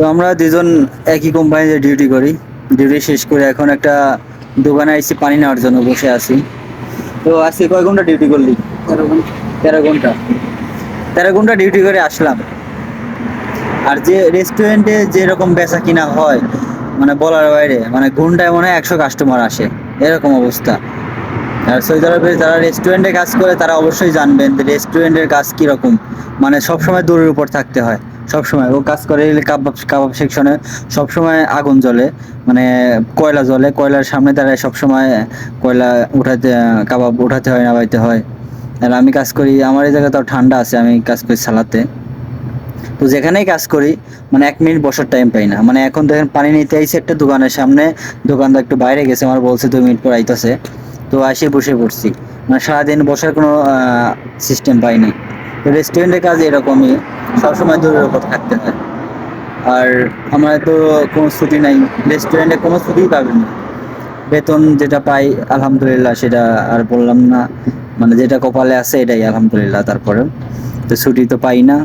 তো আমরা দুজন একই কোম্পানিতে ডিউটি করি। ডিউটি শেষ করে এখন একটা দোকানে আইসি পানি নেওয়ার জন্য বসে আছি। তো আজকে কয় ঘণ্টা ডিউটি করলি? তেরো ঘণ্টা। তেরো ঘণ্টা। ডিউটি করে আসলাম। আর যে রেস্টুরেন্টে যেরকম বেচা কিনা হয় মানে বলার বাইরে মানে ঘন্টায় মনে হয় একশো কাস্টমার আসে। এরকম অবস্থা। আর সৌদি আরবে যারা রেস্টুরেন্টে কাজ করে তারা অবশ্যই জানবেন যে রেস্টুরেন্টের কাজ কীরকম। মানে সবসময় দূরের উপর থাকতে হয়। সবসময় ও কাজ করে কাবাব কাবাব সেকশনে সবসময় আগুন জ্বলে মানে কয়লা জ্বলে, কয়লার সামনে দাঁড়ায় সবসময় কয়লা উঠাতে, কাবাব উঠাতে হয়, নামাইতে হয়। আর আমি কাজ করি, আমার এই জায়গায় তো ঠান্ডা আছে, আমি কাজ করি সালাতে। তো যেখানেই কাজ করি মানে এক মিনিট বসার টাইম পাই না। মানে এখন দেখেন পানি নিতে আইসে একটা দোকানের সামনে দোকানদার একটু বাইরে গেছে, আমার বলছে দুই মিনিট পর আইতাছে। তো আসে বসে পড়ছি। মানে সারাদিন বসার কোনো সিস্টেম পাইনি। রেস্টুরেন্টের কাজ এরকমই, সবসময় দূরের উপর থাকতে হয়। আর আমার তো কোনো ছুটি নাই রেস্টুরেন্টে কোনো ছুটিই পাবেন না। বেতন যেটা পাই, আলহামদুলিল্লাহ সেটা আর বললাম না মানে যেটা কপালে আছে এটাই, আলহামদুলিল্লাহ তারপরে তো ছুটি তো পাই না।